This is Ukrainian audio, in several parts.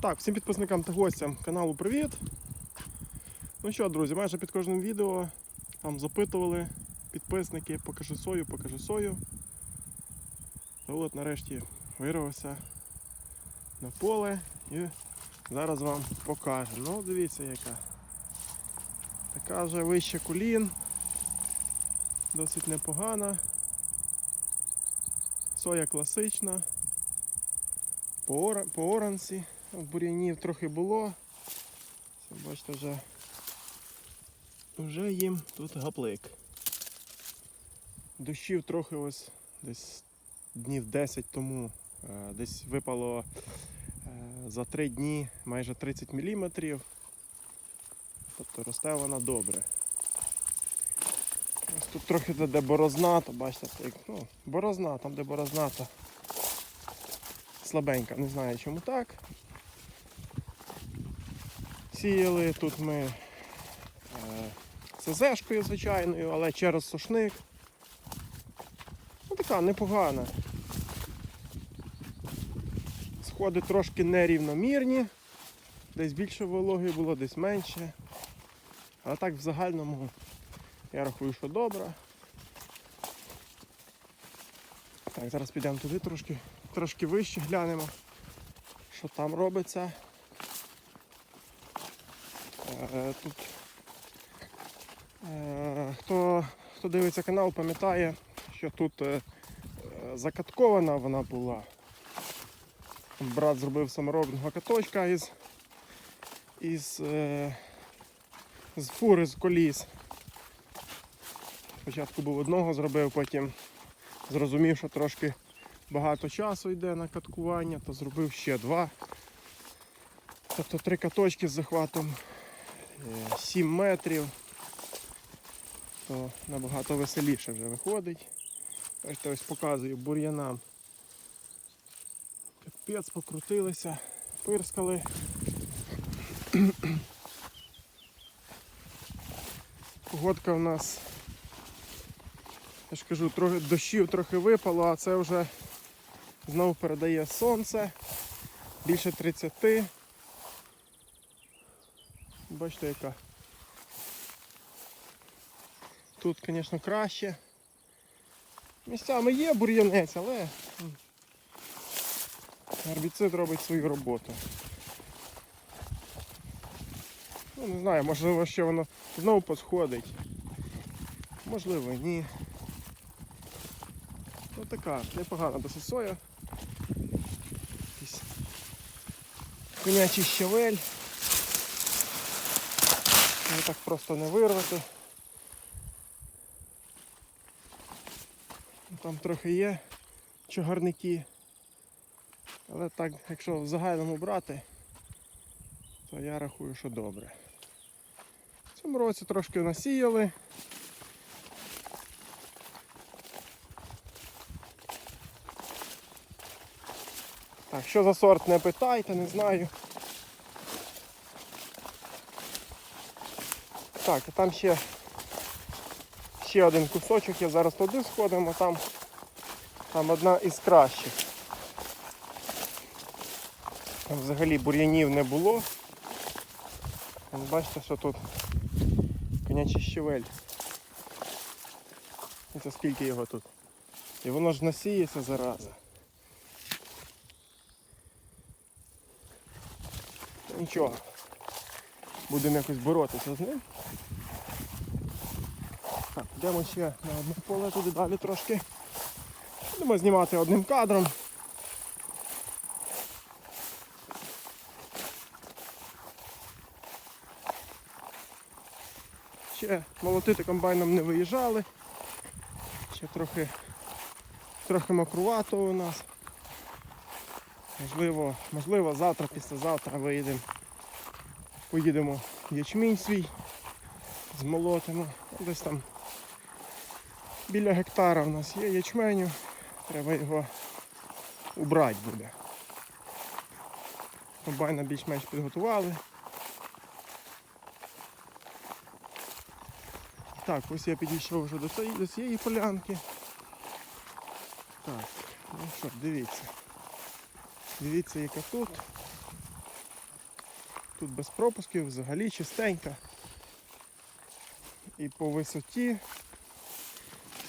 Так, всім підписникам та гостям каналу привіт. Ну що, друзі, майже під кожним відео там запитували підписники, покажи сою, покажи сою. Та от нарешті вирвався на поле і зараз вам покажу. Ну, дивіться яка. Така вже вища колін. Досить непогана. Соя класична. По, ора- по оранці. Бур'янів трохи було. Це, бачите, вже, вже їм тут гаплик. Дощів трохи ось десь днів 10 тому. е, Десь випало е, за 3 дні майже 30 мм. Тобто росте вона добре. Ось тут трохи де борозна, то бачите, так, ну, борозна, там де борозна, то слабенька. Не знаю чому так. Сіяли тут ми е, СЗшкою звичайною, але через сушник. Ну така непогана. Сходи трошки нерівномірні. Десь більше вологи було, десь менше. Але так в загальному я рахую, що добре. Так, зараз підемо туди трошки, трошки вище глянемо, що там робиться. Е, Тут е, хто, хто дивиться канал, пам'ятає, що тут е, закаткована вона була. Брат зробив саморобного каточка із, із, з фури з коліс. Спочатку був одного зробив, потім зрозумів, що трошки багато часу йде на каткування, то зробив ще два. Тобто три каточки з захватом 7 метрів. То набагато веселіше вже виходить. Бачите, ось показую бур'янам. Капець покрутилися, пирскали. Погодка в нас, я ж кажу, трохи дощів трохи випало, а це вже знову передає сонце. Більше 30. Бачите, яка. Тут, звісно, краще. Місцями є бур'янець, але гербіцид робить свою роботу. Ну, не знаю, можливо, ще воно знову посходить. Можливо, ні. Ну така, непогана досить соя. Конячий щавель. Його так просто не вирвати. Ну, Там трохи є чагарники. Але так, якщо в загальному брати, то я рахую, що добре. В цьому році трошки насіяли. Так, що за сорт не питайте, не знаю. Так, і там ще, ще один кусочок, я зараз туди сходимо, там, там одна із кращих. Там взагалі бур'янів не було. Бачите, що тут конячий щавель. Це скільки його тут. І воно ж насіється зараза. Нічого. Будемо якось боротися з ним. Так, йдемо ще на одне поле туди далі трошки. Будемо знімати одним кадром. Ще молотити комбайном не виїжджали. Ще трохи, трохи мокрувато у нас. Можливо, можливо, завтра, післязавтра виїдемо. Поїдемо ячмінь свій, змолотимо. Десь там біля гектара в нас є ячменю. Треба його убрати буде. Комбайна більш-менш підготували. Так, ось я підійшов вже до цієї, до цієї полянки. Так, ну що, дивіться. Дивіться, яка тут. Тут без пропусків, взагалі чистенька. І по висоті.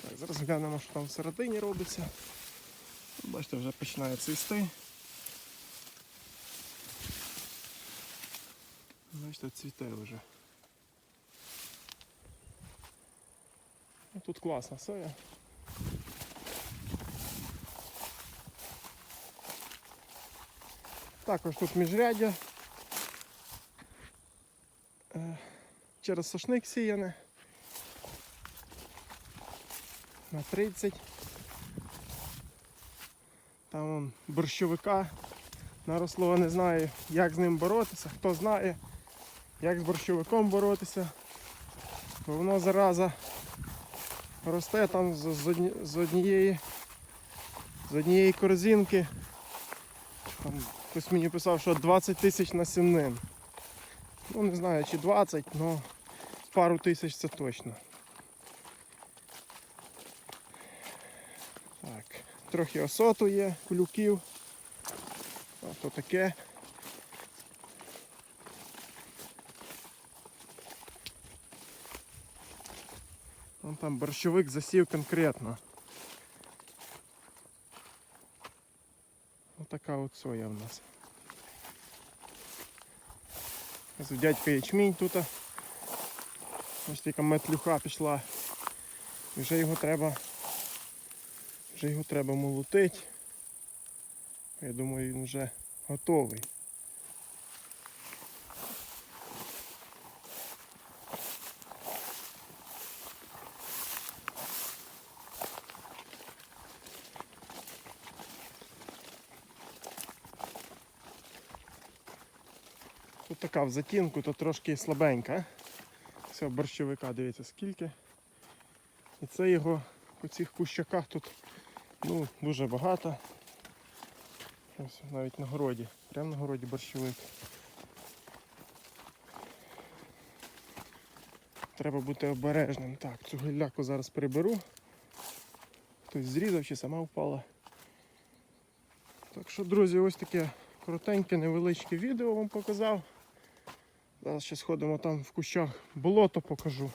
Так, зараз глянемо, що там всередині робиться. Бачите, вже починає цвісти. Бачите, цвіте вже. Тут класна соя. Також тут міжряддя. Через сошник сіяне. На 30. Там вон, борщовика наросло, не знаю, як з ним боротися, хто знає, як з борщовиком боротися. Бо воно зараза росте там з, з, одні- з однієї з однієї корзинки. Там хтось мені писав, що 20 тисяч насіннин. Ну не знаю чи 20, але пару тисяч це точно. Так, трохи осоту є, кулюків. А то таке. Вон там борщовик засів конкретно. Отака от соя в нас. У дядька ячмінь тут. Ось така метлюха пішла. І вже його треба. Вже його треба молотити. Я думаю, він вже готовий. Тут така в затінку, то трошки слабенька. Все, борщовика, дивіться скільки. І це його по цих кущаках тут ну, дуже багато. Ось навіть на городі. Прямо на городі борщовик. Треба бути обережним. Так, цю гілляку зараз приберу. Хтось зрізав чи сама впала. Так що, друзі, ось таке коротеньке, невеличке відео вам показав. Зараз ще сходимо там в кущах болото покажу.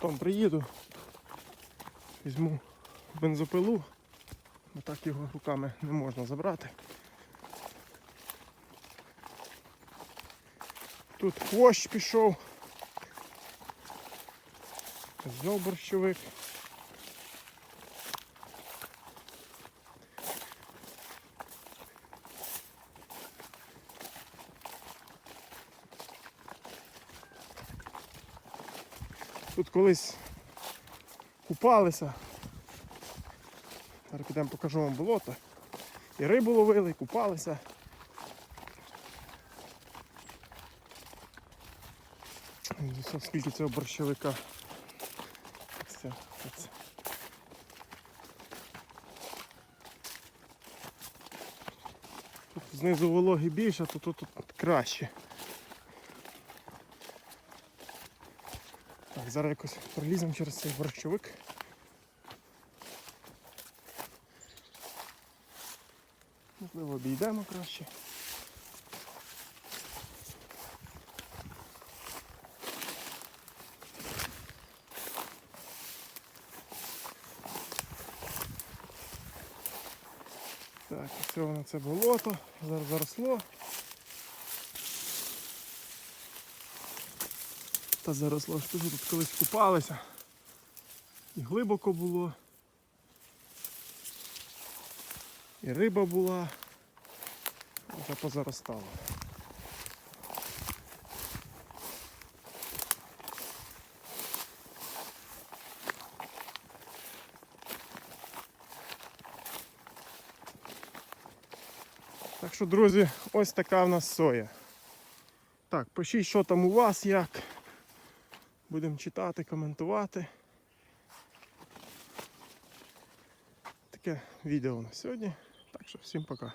Потім приїду, візьму бензопилу, бо так його руками не можна забрати. Тут хвощ пішов. Знов колись купалися. Зараз підемо покажу вам болото. І рибу ловили, і купалися. Скільки цього борщовика. Все, оце. Тут знизу вологи більше, то тут, тут краще. Зараз якось проліземо через цей борщовик. Можливо, обійдемо краще. Так, це воно це болото, зараз заросло. Та заросло, що тут колись купалися. І глибоко було. І риба була. Вже позаростало. Так що, друзі, ось така в нас соя. Так, пишіть, що там у вас, як. Будемо читати, коментувати. Таке відео на сьогодні. Так що всім пока.